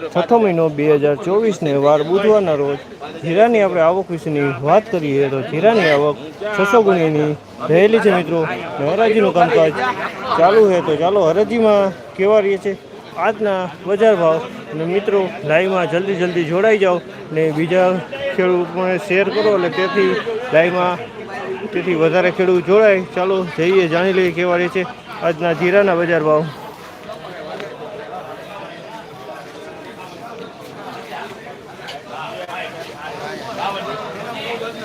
છઠ્ઠો મહિનો બે હજાર ચોવીસને વાર બુધવારના રોજ જીરાની આપણે આવક વિશેની વાત કરીએ તો જીરાની આવક છસો ગુણીની રહેલી છે મિત્રો. હરાજીનું કામકાજ ચાલુ છે તો ચાલો હરાજીમાં કેવા રહીએ છે આજના બજાર ભાવ અને મિત્રો લાઈવમાં જલ્દી જલ્દી જોડાઈ જાઓ ને બીજા ખેડૂતોને શેર કરો એટલે તેથી લાઈવમાં તેથી વધારે ખેડૂત જોડાય. ચાલો જઈએ, જાણી લઈએ કેવા રહે છે આજના જીરાના બજાર ભાવ.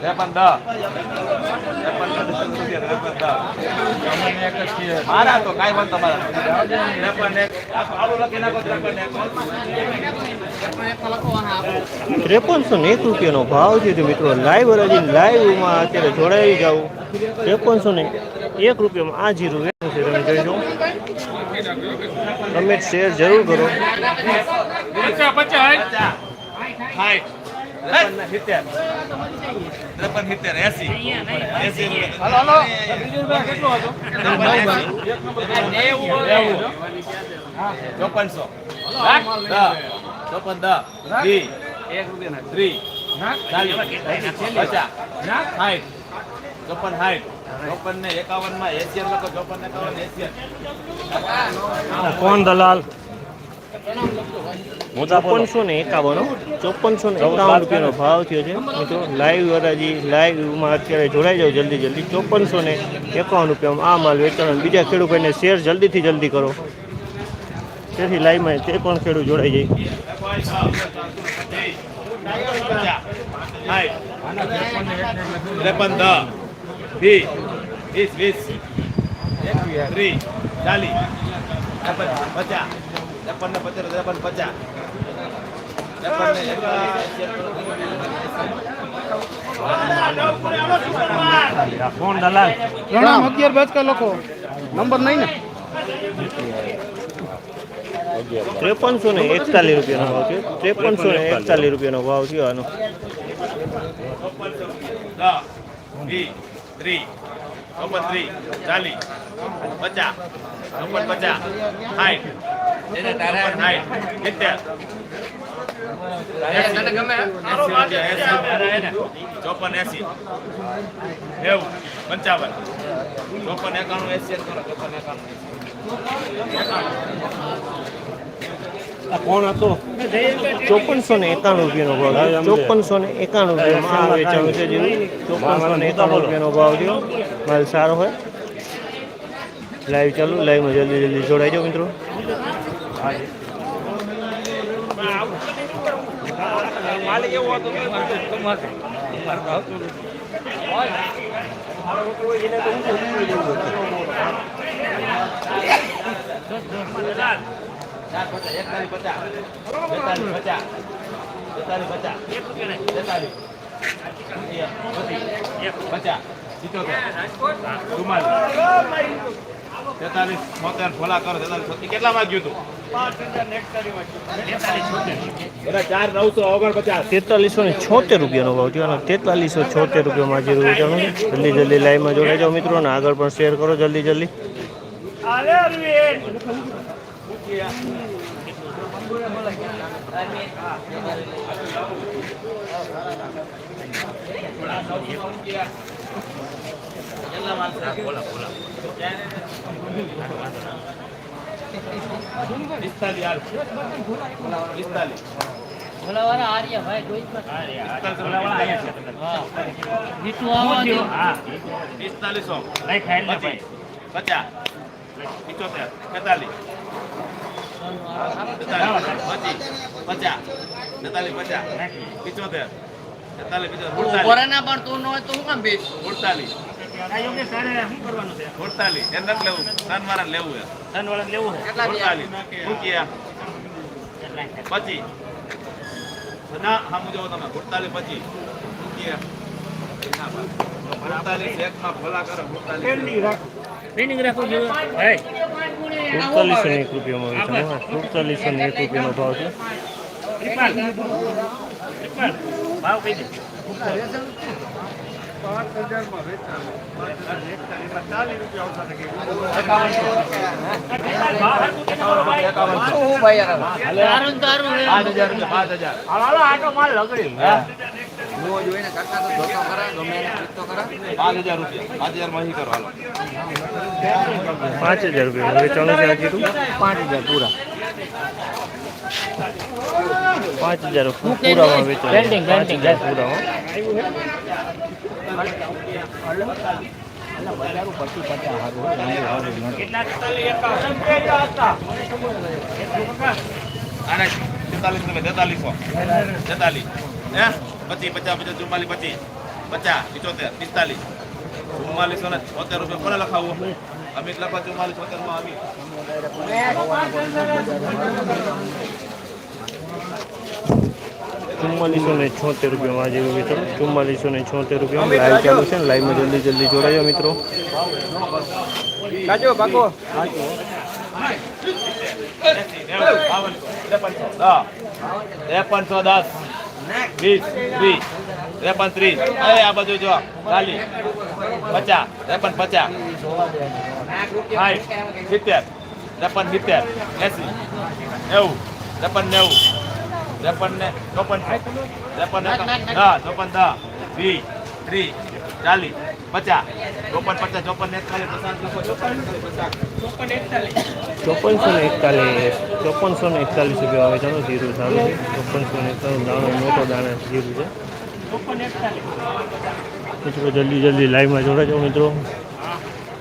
ત્રેપનસો ત્રેપનસો રૂપિયા દસ ત્રેપન દસ રૂપિયા ત્રેપન મારા તો કાંઈ વાંધો તમારા ત્રેપન એક. આવું લખી નાખો ત્રેપન એક. ત્રેપનસો ને? એક રૂપિયાનો ભાવ છે મિત્રો લાઈવ હરાજી લાઈવમાં અત્યારે જોડાઈ જાઓ. ત્રેપનસો ને? એક રૂપિયામાં આ જીરું વેચું છે તમે જોઈ જાઓ તમે શેર જરૂર કરો. પચાસ પચાસ. ત્રેપન એસી એસી ચોપનસો ચોપન દસ વી એક રૂપિયા ત્રી ચોપન સાઠ ચોપન ને એકાવનમાં એશિયન લખો ચોપન એકાવન એશિયન કોણ દલાલ? ચોપનસો ને એકાવન ચોપનસો ને એકાવન રૂપિયાનો ભાવ થયો છે. મિત્રો લાઈવ હરાજી લાઈવમાં અત્યારે જોડાઈ જાઓ જલ્દી જલ્દી. ચોપનસો ને એકાવન રૂપિયામાં આ માલ વેચાણ બીજા ખેડૂતોને શેર જલ્દીથી જલ્દી કરો. તેથી લાઈવમાં તે પણ ખેડૂત જોડાઈ જાય. વીસ વીસ વીસ ત્રીસ ચાલીસ પચાસ ત્રેપન પચાસ ત્રેપન પચાસ. ત્રેપન ને કોણ દલાલ પ્રણામ. અગિયાર બાજકા લખો. નંબર નહીં ને. ત્રેપનસો ને એકતાલીસ રૂપિયાનો ભાવ છે ત્રેપનસો ને એકતાલીસ રૂપિયાનો ભાવ થયો આનો. ચાલીસ પચાસ. પચાસ. સાઠ સાઠ સિત્તેર. ચોપન એસી. નેવું પંચાવન. ચોપન એકાણું એસી ચોપન એકાણું કોણ હતો? ચોપનસો ને એકાણું રૂપિયાનો ભાવ છે. ચોપનસો ને એકાણું રૂપિયામાં વેચાણું છે. જેવું ચોપનસો ને એકાણું રૂપિયાનો ભાવ થયો. માલ સારો હોય. લાઈવ ચાલુ લાઈવમાં જલ્દી જલ્દી જોડાઈ જાઓ મિત્રો. ચાર પચાસ એકતાલીસ પચાસ બેતાલીસ પચાસ બેતાલીસ પચાસ બેતાલીસ પચાસ પચાસ ચુમ્માલીસ તેતાલીસ છોતેર ભોલા કરો તેતાલીસ છોતેર. કેટલા માંગ્યું તું બધા ચાર નવસો ઓગણપચાસ. તેતાલીસો ને છોતેર રૂપિયાનો ભાવ થયો અને તેતાલીસો છોતેર રૂપિયામાં જે છે જલ્દી જલ્દી લાઈવમાં જોડાઈ જાઓ મિત્રો અને આગળ પણ શેર કરો જલ્દી જલ્દી. પિસ્તાલીસ ભોલાવાળા આર્ય ભાઈ જોઈ જીતું આવવા દો પિસ્તાલીસો પચીસ પચાસ પિચોતેર તેતાલીસ તેતાલીસ પચીસ પચાસ તેતાલીસ પચાસ પિચોતેર તેતાલીસ પિચોતેર. કોરોના પણ તું ન હોય તો હું કામ બેસ? સુડતાલીસ સુડતાલીસ એ નથી લેવું. ત્રણ વાળા લેવું છે? પચીસ. ના હા તમે. રૂપિયા સુડતાલીસ એકમાં ભલા કરો સુડતાલીસ ટ્રેનિંગ રાખવું જોઈએ સુડતાલીસો એક રૂપિયામાં વેચાણ સુડતાલીસો એક રૂપિયાનો ભાવ છે. ભાવ કઈ દે. પાંચ હજાર રૂપિયા. હજાર વેચાણ છે આ કીધું. પાંચ હજાર પૂરા. પાંચ હજાર પૂરામાં વેચાણ પાંચ હજાર પૂરામાં તેતાલીસ રૂપિયા તેતાલીસો તેતાલીસ હે પચીસ પચાસ પચાસ ચુમ્માલીસ પચીસ પચાસ પિચોતેર પિસ્તાલીસ ચુમ્માલીસો ને છોતેર રૂપિયા કોને લખાવવું અમિત લખવા ચુમ્માલીસ છોતેરમાં આવી ચુમ્માલીસો ને છોતેર રૂપિયામાં આજે મિત્રો ચુમ્માલીસો ને છોતેર રૂપિયામાં લાઈવ ચાલુ છે ને લાઈવમાં જલ્દી જલ્દી જોડાયો મિત્રો. કાજો પાકો. ત્રેપનસો દસ. વીસ ત્રીસ ત્રેપન ત્રીસ. એ આ બધું જો. ચાલીસ. પચાસ. ત્રેપન પચાસ. સાઠ સિત્તેર ત્રેપન સિત્તેર એસી નેવું ત્રેપન નેવું ત્રેપન ને ચોપન ત્રેપન દસ ચોપન દસ વીસ ત્રીસ ચાલીસ પચાસ ચોપન પચાસ ચોપન એકતાલીસ પચાસ ચોપન ચોપનસો ને એકતાલીસ ચોપનસો ને એકતાલીસ રૂપિયા વેચાણું જીરું સારું છે ચોપનસો ને એકતાલીસ દાણો મોટો દાણા જીરું છે. મિત્રો જલ્દી જલ્દી લાઈવમાં જોડાજો મિત્રો.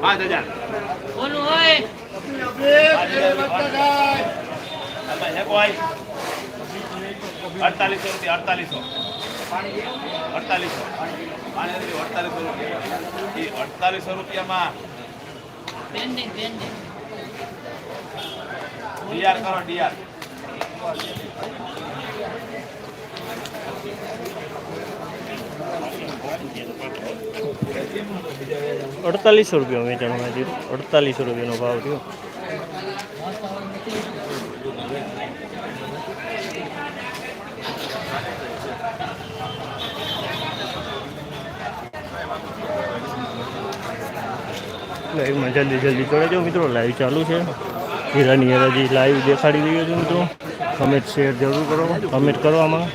પાંચ હજાર ઓલું હોય અડતાલીસો રૂપિયા અડતાલીસો અડતાલીસો પાણી અડતાલીસો રૂપિયા એ અડતાલીસો રૂપિયામાં ડીઆર કરો ડીઆર. અડતાલીસો રૂપિયા વેચાણમાં જીરું અડતાલીસો રૂપિયાનો ભાવ થયો. લાઈવમાં જલ્દી જલ્દી જોડાજો મિત્રો લાઈવ ચાલુ છે. હીરાની હરાજી લાઈવ દેખાડી રહ્યો છું મિત્રો. કમેન્ટ શેર જરૂર કરો. કમેન્ટ કરવામાં.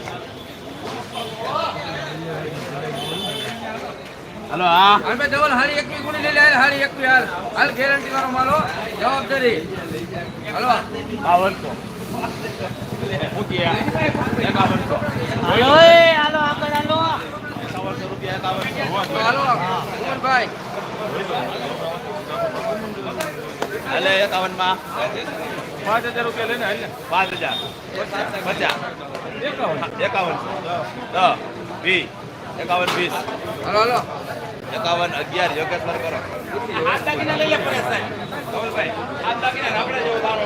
હલો હા. અમે ડબલ હારી એકવી ગુણી લઈ લે હારી એકવી હાલ. હાલ ગેરંટી વાળો માલો જવાબદારી. હલો. હા. એટલે એકાવનમાં પાંચ હજાર રૂપિયા લઈને હાલ પાંચ હજાર. પચાસ. એકાવન. દસ. વીસ. એકાવન વીસ. હાલો હાલો. એકાવન અગિયાર યોગેશ્વર કરો લઈ લે પડે સાહેબ ધવલભાઈ આ દાગીના રાબડા જેવો બાર